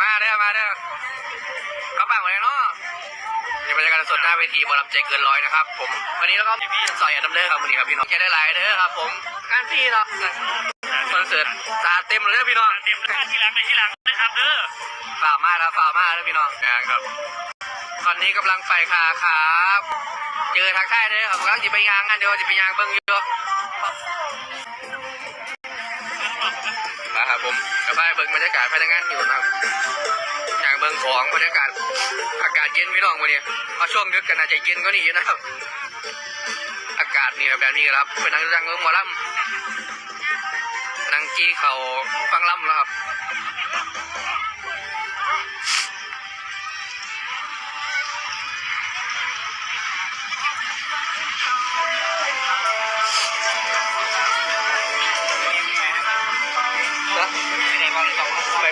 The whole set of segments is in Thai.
มาเด้อมาเด้อกระบังเลยเนาะนี่บรรยากาศสดหน้าเวทีบอลำใจเกินร้อยนะครับ ผมวันนี้แล้วก็พี่สอยอดัมเดอร์ครับวันนี้ครับพี่น้องแค่ได้หลายเด้อครับ ผมงานพี่เนาะคอนเสิร์ตตาเต็มเลยเด้อพี่น้องเตรีมหน้ที่หลังไปที่หลังนะครับเด้อฝ่ามาแล้วฝ่ามาเล้วพี่น้องนะครับ ตอนนี้กำลังไฟขาครับ เจอทางค่ายเลยครับกำลังจะไปยางงานเดียวจะไปยางเบิ้งเยอะมาครับผม กับไปเบิ้งบรรยากาศพนักงานอยู่นะครับอยางเบิ้งของบรรยากาศอากาศเย็นพี่น้องวันนี้เอาช่วงดึกกันอาจจะเย็นก็นี่นะครับ อากาศนี่แบบนี้ครับเป็นนังรังเมืองหมอลำนังจีเขาฟังลำแล้วครับ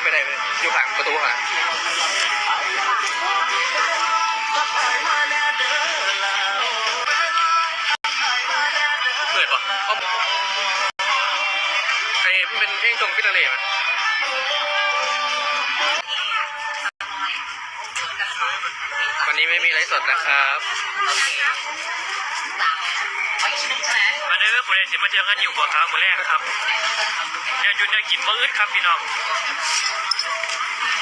ไปไปไหนไปอยู่ข้างประตูค่ะเปิดปะอ้อมไอ้มันเป็นเพลงทรงพิทะเลมั้ยวันนี้ไม่มีไลฟ์สดนะครับมาเด้ อผู้ใดสิมาเจอกันอยู่บ่อขาวมือแรกครับแนวยุนแนวกินมื้ออึดครับพี่น้อง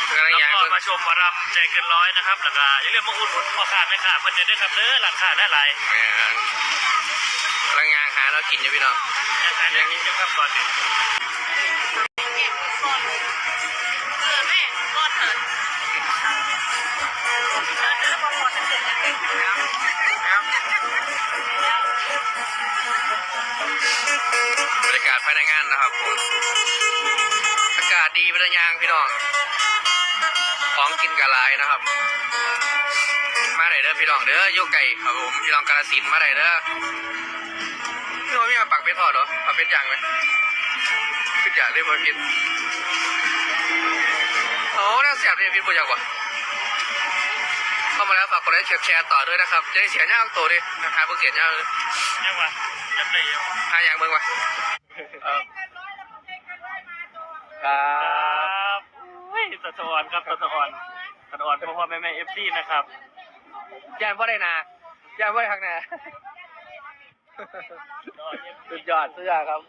กำลังแล้วยางก็เบิ่งมาชมหมอรำใจเกินร้อยนะครับแล้วก็อย่าลืมมาอุดหนุนพ่อค้าแม่ค้าเพิ่นเนี่ยเด้อครับเด้อร้านค้าหลายแหม่กำลังยางหาเรากินอยู่พี่น้องๆอาหารอย่างนี้ครับตอนนี้ บรรยากาศภายในงานนะครับผมอากาศดีเป็นยางพี่น้องของกินกะลายนะครับ มาไหนเด้อพี่น้องเด้อโยกไก่ครับผมพี่น้องกาลสินมาไหนเด้อพี่น้องมีมาปักเป็ดทอดเหรอปักเป็ดย่างไหมเป็ดย่างเรียกว่าพิษโอ้น่าเสียบเลยพิษบุญยังวะเข้ามาแล้วฝากกดไลค์แชร์ต่อด้วยนะครับจะได้เสียหน้าออกตัวดิหาเพิ่งเสียหน้าเลยยังวะยังไงยังหาอย่างเบิ่งวะคครัรับบอุ้ยสะท้อนครับสะท้อนสะท้อนพ่อพ่อแม่แม่เอฟซีนะครับย่านว่าได้นาย่านว่าได้ข้างหน้าสุดยอดเสื้อครับ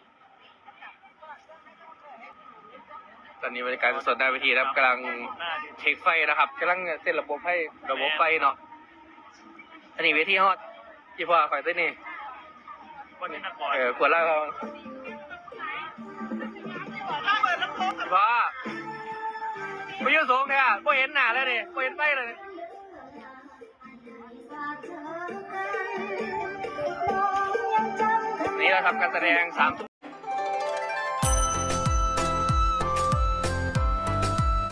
ต อนนี้บรรยากาศสดๆหน้าเวทีนะครับกำลังเช็คไฟนะครับกำลังเส้นระบบให้ระบบไฟเนาะอันนี้เวทีฮอตยี่พ่อคอยตัวนี้วันนี้นักบอลเออขวดเหล้าครับพ่อไปอยืนสูงเนี่ยพ่เห็นหน้าเลยนี่พ่เห็นไฟเลยนี่นี่เราทำการแสดงสามทุ่ม